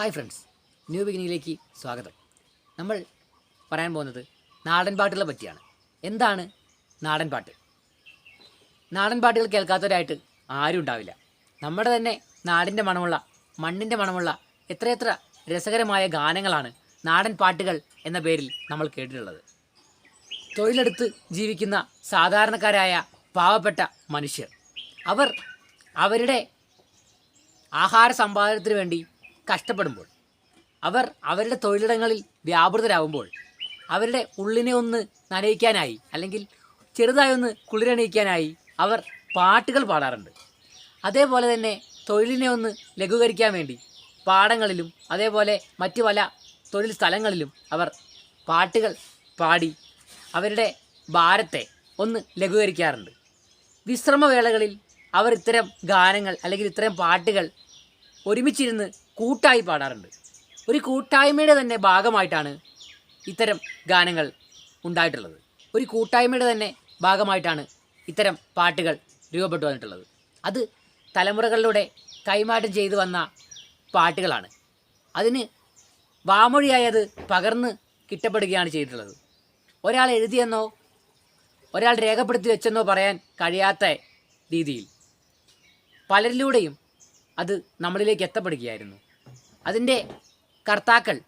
Hi friends new ബിഗിനിങ്ങിലേക്ക് സ്വാഗതം. നമ്മൾ പറയാൻ പോകുന്നത് നാടൻ പാട്ടുകളെ പറ്റിയാണ്. എന്താണ് നാടൻ പാട്ട്? നാടൻ പാട്ടുകൾ കേൾക്കാത്തവരായിട്ട് ആരും ഉണ്ടാവില്ല. നമ്മുടെ തന്നെ നാടിന്റെ മണമുള്ള മണ്ണിന്റെ മണമുള്ള എത്രയെത്ര രസകരമായ ഗാനങ്ങളാണ് നാടൻ പാട്ടുകൾ എന്ന പേരിൽ നമ്മൾ കേട്ടിട്ടുള്ളത്. തൊഴിലെടുത്ത് ജീവിക്കുന്ന സാധാരണക്കാരായ പാവപ്പെട്ട മനുഷ്യർ. അവർ അവരുടെ ആഹാര സമ്പാദനത്തിന് വേണ്ടി കഷ്ടപ്പെടുമ്പോൾ അവർ അവരുടെ തൊഴിലിടങ്ങളിൽ വ്യാപൃതരാകുമ്പോൾ അവരുടെ ഉള്ളിനെ ഒന്ന് നനയിക്കാനായി അല്ലെങ്കിൽ ചെറുതായി ഒന്ന് കുളിരണിയിക്കാനായി അവർ പാട്ടുകൾ പാടാറുണ്ട്. അതേപോലെ തന്നെ തൊഴിലിനെ ഒന്ന് ലഘൂകരിക്കാൻ വേണ്ടി പാടങ്ങളിലും അതേപോലെ മറ്റു പല തൊഴിൽ സ്ഥലങ്ങളിലും അവർ പാട്ടുകൾ പാടി അവരുടെ ഭാരത്തെ ഒന്ന് ലഘൂകരിക്കാറുണ്ട്. വിശ്രമവേളകളിൽ അവർ ഇത്തരം ഗാനങ്ങൾ അല്ലെങ്കിൽ ഇത്തരം പാട്ടുകൾ ഒരുമിച്ചിരുന്ന് കൂട്ടായി പാടാറുണ്ട്. ഒരു കൂട്ടായ്മയുടെ തന്നെ ഭാഗമായിട്ടാണ് ഇത്തരം ഗാനങ്ങൾ ഉണ്ടായിട്ടുള്ളത്. ഒരു കൂട്ടായ്മയുടെ തന്നെ ഭാഗമായിട്ടാണ് ഇത്തരം പാട്ടുകൾ രൂപപ്പെട്ടു വന്നിട്ടുള്ളത്. അത് തലമുറകളിലൂടെ കൈമാറ്റം ചെയ്തു വന്ന പാട്ടുകളാണ്. അതിന് വാമൊഴിയായി അത് പകർന്ന് കിട്ടപ്പെടുകയാണ് ചെയ്തിട്ടുള്ളത്. ഒരാൾ എഴുതിയെന്നോ ഒരാൾ രേഖപ്പെടുത്തി വെച്ചെന്നോ പറയാൻ കഴിയാത്ത രീതിയിൽ പലരിലൂടെയും അത് നമ്മളിലേക്ക് എത്തപ്പെടുകയായിരുന്നു. അതിന്റെ കർത്താക്കൾ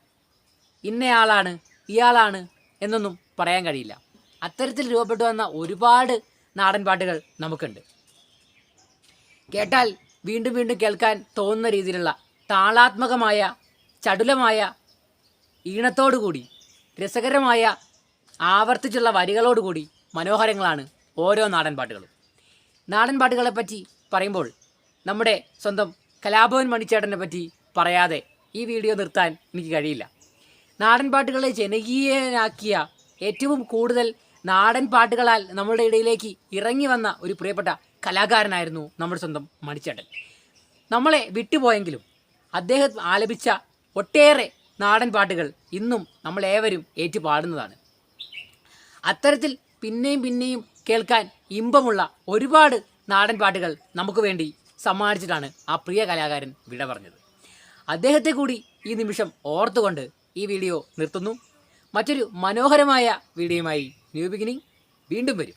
ഇന്നയാളാണ് ഇയാളാണ് എന്നൊന്നും പറയാൻ കഴിയില്ല. അത്തരത്തിൽ രൂപപ്പെട്ടു വന്ന ഒരുപാട് നാടൻ പാട്ടുകൾ നമുക്കുണ്ട്. കേട്ടാൽ വീണ്ടും വീണ്ടും കേൾക്കാൻ തോന്നുന്ന രീതിയിലുള്ള താളാത്മകമായ ചടുലമായ ഈണത്തോടുകൂടി രസകരമായ ആവർത്തിച്ചുള്ള വരികളോടുകൂടി മനോഹരങ്ങളാണ് ഓരോ നാടൻ പാട്ടുകളും. നാടൻ പാട്ടുകളെപ്പറ്റി പറയുമ്പോൾ നമ്മുടെ സ്വന്തം കലാഭവൻ മണിച്ചേട്ടനെ പറ്റി പറയാതെ ഈ വീഡിയോ നിർത്താൻ എനിക്ക് കഴിയില്ല. നാടൻ പാട്ടുകളെ ജനകീയനാക്കിയ ഏറ്റവും കൂടുതൽ നാടൻ പാട്ടുകളാൽ നമ്മുടെ ഇടയിലേക്ക് ഇറങ്ങി വന്ന ഒരു പ്രിയപ്പെട്ട കലാകാരനായിരുന്നു നമ്മുടെ സ്വന്തം മണിച്ചേട്ടൻ. നമ്മളെ വിട്ടുപോയെങ്കിലും അദ്ദേഹം ആലപിച്ച ഒട്ടേറെ നാടൻ പാട്ടുകൾ ഇന്നും നമ്മളേവരും ഏറ്റുപാടുന്നതാണ്. അത്തരത്തിൽ പിന്നെയും പിന്നെയും കേൾക്കാൻ ഇമ്പമുള്ള ഒരുപാട് നാടൻ പാട്ടുകൾ നമുക്ക് വേണ്ടി സമ്മാനിച്ചിട്ടാണ് ആ പ്രിയ കലാകാരൻ വിട പറഞ്ഞത്. അദ്ദേഹത്തെ കൂടി ഈ നിമിഷം ഓർത്തുകൊണ്ട് ഈ വീഡിയോ നിർത്തുന്നു. മറ്റൊരു മനോഹരമായ വീഡിയോയുമായി ന്യൂ ബിഗിനിങ്. വീണ്ടും വരും.